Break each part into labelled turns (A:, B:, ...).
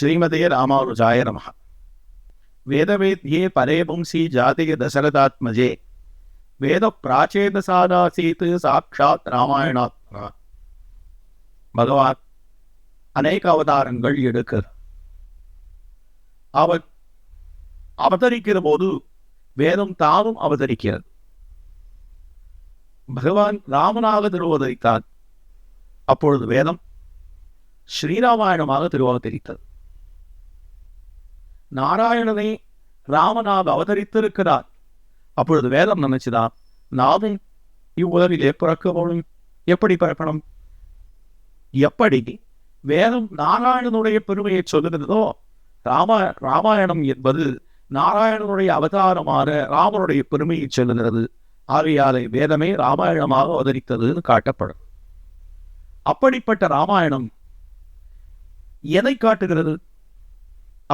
A: ஸ்ரீமதே ராமானுஜாய நம வேதவேத்யே பரேபும்சி ஜாதிக தசரதாத்மஜே. வேத பிராச்சேதசாதாசீத் சாட்சாத் ராமாயணாத்மா பகவான் அநேக அவதாரங்கள் எடுக்கிறார். அவர் அவதரிக்கிற போது வேதம் தானும் அவதரிக்கிறது. பகவான் ராமனாக திருவதரித்தார். அப்பொழுது வேதம் ஸ்ரீராமாயணமாக திருவதரித்தது நாராயணனை ராமனாக அவதரித்திருக்கிறார். அப்பொழுது வேதம் நினைச்சுதான் நாமும் இவ்வுலகிலே பிறக்கவும் எப்படி பிறக்கணும்? எப்படி வேதம் நாராயணனுடைய பெருமையை சொல்லுகிறதோ ராம ராமாயணம் என்பது நாராயணனுடைய அவதாரமான ராமனுடைய பெருமையை சொல்லுகிறது. ஆகையாலே வேதமே ராமாயணமாக அவதரித்ததுன்னு காட்டப்படும். அப்படிப்பட்ட ராமாயணம் எதை காட்டுகிறது?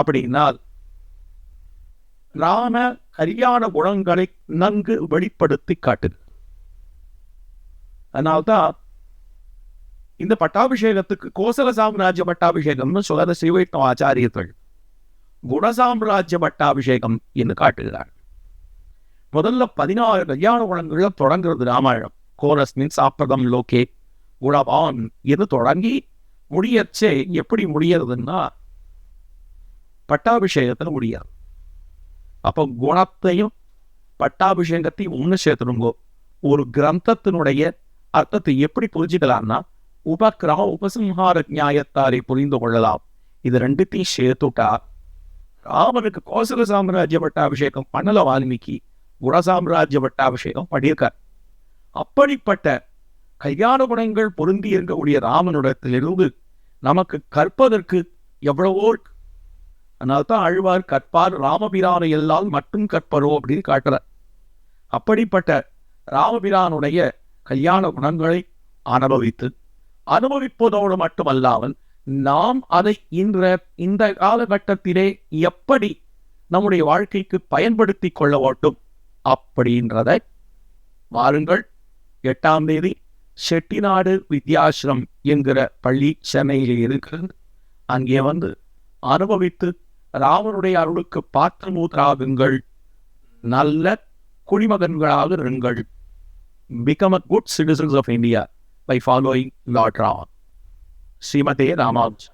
A: அப்படின்னால் ராம கரியான குணங்களை நன்கு வெளிப்படுத்தி காட்டுது அதனால்தான் இந்த பட்டாபிஷேகத்துக்கு கோசல சாம்ராஜ்ய பட்டாபிஷேகம்னு சொல்ற ஸ்ரீவைஷ்ணவ ஆச்சாரியர்கள் குணசாம்ராஜ்ய பட்டாபிஷேகம் என்று காட்டுகிறார் முதல்ல பதினாறு கல்யாண குணங்கள்ல தொடங்குறது ராமாயணம். கோரஸ்மின் சாப்பிரதம் லோகே குணவான் இது தொடங்கி முடியச்சே எப்படி முடியறதுன்னா பட்டாபிஷேகத்தில் முடியாது. அப்போ குணத்தையும் பட்டாபிஷேகத்தையும் ஒன்று சேர்த்துடுங்கோ. ஒரு கிரந்தத்தினுடைய அர்த்தத்தை எப்படி புரிஞ்சுக்கலாம்னா உபக்கிரம உபசம்ஹார நியாயத்தாரை புரிந்து கொள்ளலாம். இது ரெண்டுத்தையும் சேர்த்துட்டா ராமனுக்கு கோசல சாம்ராஜ்ய பட்டாபிஷேகம் பண்ணல வால்மீகி. குணசாம்ராஜ்ய பட்டாபிஷேகம் பண்ணியிருக்கார். அப்படிப்பட்ட கல்யாண குணங்கள் பொருந்தி இருக்கக்கூடிய ராமனுடத்திலிருந்து நமக்கு கற்பதற்கு எவ்வளவோ அதனால்தான் அழ்வார் கற்பார் ராமபிரானை எல்லாம் மட்டும் கற்பரோ அப்படின்னு காட்டுறார். அப்படிப்பட்ட ராமபிரானுடைய கல்யாண குணங்களை அனுபவித்து அனுபவிப்பதோடு மட்டுமல்லாமல் நாம் அதை இன்ற இந்த காலகட்டத்திலே எப்படி நம்முடைய வாழ்க்கைக்கு பயன்படுத்தி கொள்ள வேண்டும் அப்படின்றதை வாருங்கள். எட்டாம் தேதி செட்டிநாடு வித்யாசிரம் என்கிற பள்ளி சென்னையில் இருக்கிறது. அங்கே வந்து அனுபவித்து ராமனுடைய அருளுக்கு பாத்திரமூத்தராகுங்கள் நல்ல குடிமகன்களாக இருங்கள். Become a good citizens of India by following lord Raman ஸ்ரீமதே ராமானுஜ்.